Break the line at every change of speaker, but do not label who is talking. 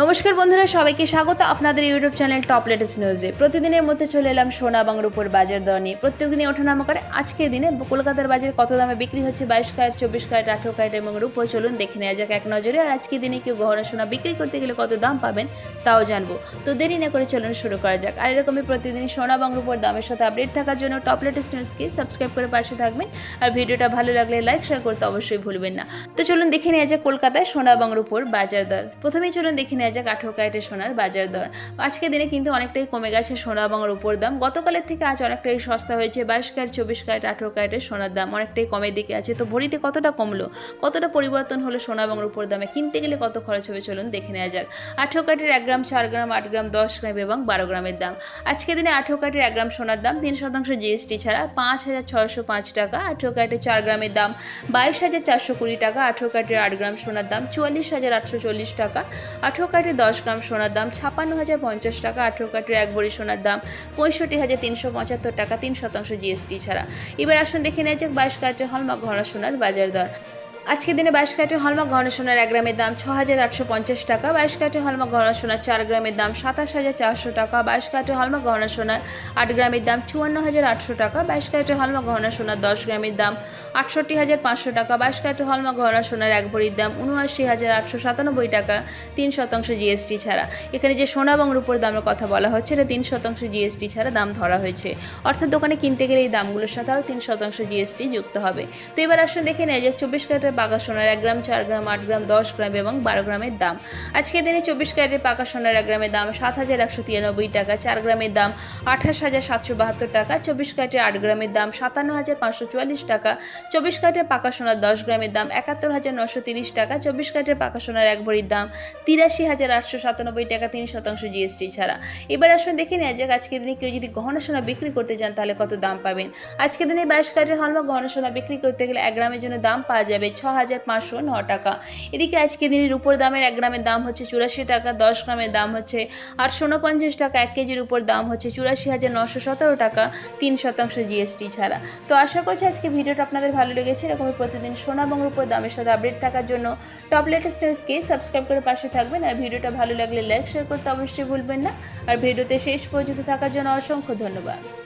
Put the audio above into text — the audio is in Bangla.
নমস্কার বন্ধুরা, সবাইকে স্বাগত আপনাদের ইউটিউব চ্যানেল টপ লেটেস্ট নিউজে। প্রতিদিনের মধ্যে চলে এলাম সোনা এবং রূপোর বাজার দর নিয়ে। প্রত্যেকদিনই ওঠানামা করে আজকের দিনে কলকাতার বাজার কত দামে বিক্রি হচ্ছে বাইশ ক্যারেট, চব্বিশ ক্যারেট, আঠেরো ক্যারেট এবং রূপো চলুন দেখে নেওয়া যাক এক নজরে। আর আজকের দিনে কেউ গহনা সোনা বিক্রি করতে গেলে কত দাম পাবেন তাও জানব। তো দেরি না করে চলুন শুরু করা যাক। আর এরকমই প্রতিদিন সোনা এবং রূপোর দামের সাথে আপডেট থাকার জন্য টপ লেটেস্ট নিউজকে সাবস্ক্রাইব করে পাশে থাকবেন। আর ভিডিওটা ভালো লাগলে লাইক, শেয়ার করতে অবশ্যই ভুলবেন না। তো চলুন দেখে নেওয়া যাক কলকাতায় সোনা এবং রূপোর বাজার দর। প্রথমেই চলুন দেখে নেওয়া যাক আঠেরো ক্যারেটের সোনার বাজার দর। আজকের দিনে কিন্তু অনেকটাই কমে গেছে সোনা এবং রূপোর দাম। গতকালের থেকে আজ অনেকটাই সস্তা হয়েছে। বাইশ ক্যারেট, চব্বিশ ক্যারেট, আঠেরো ক্যারেটের সোনার দাম অনেকটাই কমের দিকে আছে। তো ভরিতে কতটা কমলো? কতটা পরিবর্তন হলো সোনা এবং রূপোর দামে? কিনতে গেলে কত খরচ হবে? চলুন দেখে নেওয়া যাক। আঠেরো ক্যারেটের এক গ্রাম, চার গ্রাম, আট গ্রাম, দশ গ্রাম এবং বারো গ্রামের দাম। আজকের দিনে আঠেরো ক্যারেটের এক গ্রাম সোনার দাম তিন শতাংশ জিএসটি ছাড়া পাঁচ হাজার ছয়শো পাঁচ টাকা, আঠেরো ক্যারেটের চার গ্রামের দাম বাইশ হাজার চারশো কুড়ি টাকা, আঠেরো ক্যারেটের আট গ্রাম সোনার দাম চুয়াল্লিশ হাজার আটশো চল্লিশ টাকা, আঠেরো ক্যারেটের দশ গ্রাম সোনার দাম ছাপান্ন হাজার পঞ্চাশ টাকা, আঠেরো কাঠের এক বড়ি সোনার দাম পঁয়ষট্টি হাজার তিনশো পঁচাত্তর টাকা, তিন শতাংশ জিএসটি ছাড়া। এবার আসুন দেখে নেওয়া যাক বাইশ কাঠের হলমার্ক ঘন সোনার বাজার দর। আজকের দিনে বাইশ কাঠে হলমা সোনার এক গ্রামের দাম ছ হাজার আটশো পঞ্চাশ টাকা, বাইশ কাঠে হলমা ঘন সোনার চার গ্রামের দাম সাতাশ হাজার চারশো টাকা, বাইশ কাঠে হলমা সোনার আট গ্রামের দাম চুয়ান্ন হাজার আটশো টাকা, বাইশ কাঠে হলমা ঘন সোনার দশ গ্রামের দাম আটষট্টি হাজার পাঁচশো টাকা, বাইশ কাঠে হলমা ঘন সোনার এক ভরির দাম উনআশি হাজার আটশো সাতানব্বই টাকা, তিন শতাংশ জিএসটি ছাড়া। এখানে যে সোনা এবং রূপোর দামের কথা বলা হচ্ছে, এটা তিন শতাংশ জিএসটি ছাড়া দাম ধরা হয়েছে। অর্থাৎ দোকানে কিনতে গেলে এই দামগুলোর সাথে আরও তিন শতাংশ জিএসটি যুক্ত হবে। তো এবার আসুন দেখে নেয় যে চব্বিশ ক্যারেটের পাকা সোনার এক গ্রাম, চার গ্রাম, আট গ্রাম, দশ গ্রাম এবং বারো গ্রামের দাম। আজকের দিনে চব্বিশ ক্যারেটের পাকা সোনার এক গ্রামের দাম সাত হাজার একশো তিরানব্বই টাকা, চার গ্রামের দাম আঠাশ হাজার সাতশো বাহাত্তর টাকা, চব্বিশ ক্যারেটের আট গ্রামের দাম সাতান্ন হাজার পাঁচশো চুয়াল্লিশ টাকা, চব্বিশ ক্যারেটের পাকা সোনার দশ গ্রামের দাম একাত্তর হাজার নশো তিরিশ টাকা, চব্বিশ ক্যারেটের পাকা সোনার এক ভরির দাম তিরাশি হাজার আটশো সাতানব্বই টাকা, তিন শতাংশ জিএসটি ছাড়া। এবার আসুন দেখে নেওয়া যাক, আজকের দিনে কেউ যদি গহনা সোনা বিক্রি করতে চান তাহলে কত দাম পাবেন? আজকের দিনে বাইশ ক্যারেটের হলমা গহনা সোনা বিক্রি করতে গেলে এক গ্রামের জন্য দাম পাওয়া যাবে ছ হাজার পাঁচশো ন টাকা। এদিকে আজকে দিনের উপর দামের এক গ্রামের দাম হচ্ছে চুরাশি টাকা, দশ গ্রামের দাম হচ্ছে আটশো উনপঞ্চাশ টাকা, এক কেজির উপর দাম হচ্ছে চুরাশি হাজার নশো সতেরো টাকা, তিন শতাংশ জিএসটি ছাড়া। তো আশা করছি আজকে ভিডিওটা আপনাদের ভালো লেগেছে। এরকমই প্রতিদিন সোনা এবং উপর দামের সাথে আপডেট থাকার জন্য টপ লেটেস্ট নিউজকে সাবস্ক্রাইব করে পাশে থাকবেন। আর ভিডিওটা ভালো লাগলে লাইক শেয়ার করতে অবশ্যই ভুলবেন না। আর ভিডিওতে শেষ পর্যন্ত থাকার জন্য অসংখ্য ধন্যবাদ।